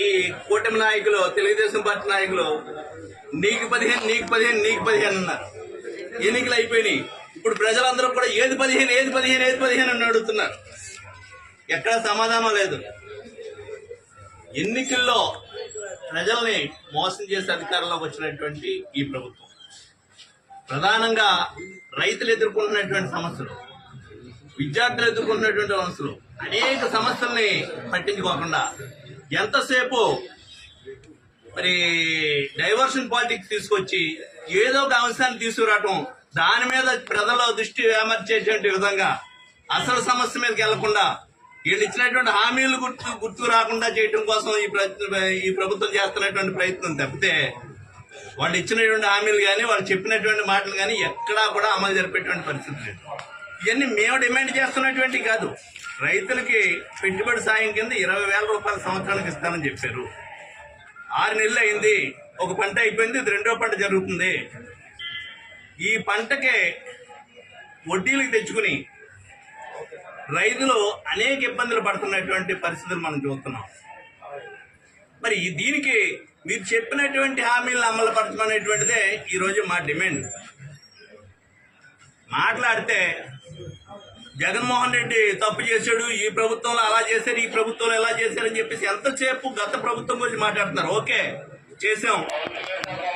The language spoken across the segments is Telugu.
ఈ కూటమి నాయకులు తెలుగుదేశం పార్టీ నాయకులు నీకు పదిహేను నీకు పదిహేను నీకు పదిహేను అన్నారు. ఎన్నికలు అయిపోయినాయి. ఇప్పుడు ప్రజలందరూ కూడా ఏది పదిహేను ఏది పదిహేను ఏది పదిహేను అని అడుగుతున్నారు. ఎక్కడ సమాధానం లేదు. ఎన్నికల్లో ప్రజల్ని మోసం చేసే అధికారంలోకి వచ్చినటువంటి ఈ ప్రభుత్వం. ప్రధానంగా రైతులు ఎదుర్కొంటున్నటువంటి సమస్యలు విద్యార్థులు ఎదుర్కొంటున్నటువంటి సమస్యలు అనేక సమస్యల్ని పట్టించుకోకుండా ఎంతసేపు? మరి డైవర్షన్ పాలిటిక్స్ తీసుకొచ్చి ఏదో ఒక అంశాన్ని తీసుకురావటం దాని మీద ప్రజల దృష్టి ఏమర్చేటువంటి విధంగా అసలు సమస్య మీదకి వెళ్ళకుండా వీళ్ళు ఇచ్చినటువంటి హామీలు గుర్తు గుర్తు రాకుండా చేయడం కోసం ఈ ఈ ప్రభుత్వం చేస్తున్నటువంటి ప్రయత్నం తప్పితే వాళ్ళు ఇచ్చినటువంటి హామీలు కానీ వాళ్ళు చెప్పినటువంటి మాటలు కానీ ఎక్కడా కూడా అమలు జరిపేటువంటి పరిస్థితి లేదు. ఇవన్నీ మేము డిమాండ్ చేస్తున్నటువంటి కాదు. రైతులకి పెట్టుబడి సాయం కింద ఇరవై వేల రూపాయల సంవత్సరానికి ఇస్తానని చెప్పారు. ఆరు నెలలు అయింది ఒక పంట అయిపోయింది ఇది రెండో పంట జరుగుతుంది. ఈ పంటకే వడ్డీలకు తెచ్చుకుని రైతులు అనేక ఇబ్బందులు పడుతున్నటువంటి పరిస్థితులు మనం చూస్తున్నాం. మరి దీనికి మీరు చెప్పినటువంటి హామీలను అమలు పరచమనేటువంటిదే ఈరోజు మా డిమాండ్. మాట్లాడితే జగన్మోహన్ రెడ్డి తప్పు చేశాడు ఈ ప్రభుత్వంలో అలా చేశారు ఈ ప్రభుత్వంలో ఎలా చేశారని చెప్పేసి ఎంతసేపు గత ప్రభుత్వం గురించి మాట్లాడుతున్నారు? ఓకే చేసాం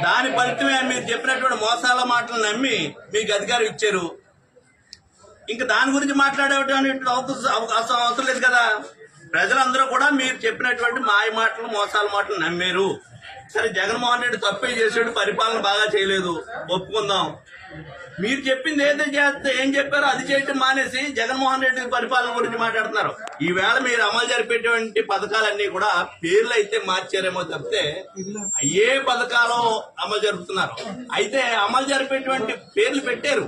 దాని ఫలితమే మీరు చెప్పినటువంటి మోసాల మాటలు నమ్మి మీకు అధికారం ఇచ్చారు. ఇంకా దాని గురించి మాట్లాడేటువంటి అవకాశం అవకాశం అవసరం లేదు కదా. ప్రజలందరూ కూడా మీరు చెప్పినటువంటి మాయ మాటలు మోసాల మాటలు నమ్మారు. సరే జగన్మోహన్ రెడ్డి తప్పే చేసాడు పరిపాలన బాగా చేయలేదు. ఒప్పుకుందాం. మీరు చెప్పింది ఏదో చేస్తే ఏం చెప్పారో అది చేయటం మానేసి జగన్మోహన్ రెడ్డి పరిపాలన గురించి మాట్లాడుతున్నారు. ఈవేళ మీరు అమలు జరిపేటువంటి పథకాలన్నీ కూడా పేర్లు అయితే మార్చారేమో తప్పితే ఏ పథకాలు అమలు జరుపుతున్నారు. అయితే అమలు జరిపేటువంటి పేర్లు పెట్టారు.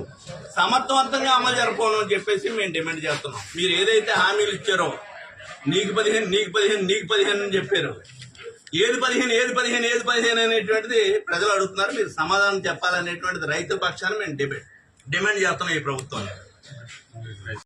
సమర్థవంతంగా అమలు జరపను అని చెప్పేసి మేము డిమాండ్ చేస్తున్నాం. మీరు ఏదైతే హామీలు ఇచ్చారో నీకు పదిహేను నీకు పదిహేను నీకు పదిహేను అని చెప్పారు. ఏది పదిహేను ఏది పదిహేను ఏది పదిహేను అనేటువంటిది ప్రజలు అడుగుతున్నారు. మీరు సమాధానం చెప్పాలనేటువంటిది రైతు పక్షాన్ని మేము డిబేట్ డిమాండ్ చేస్తున్నాం ఈ ప్రభుత్వం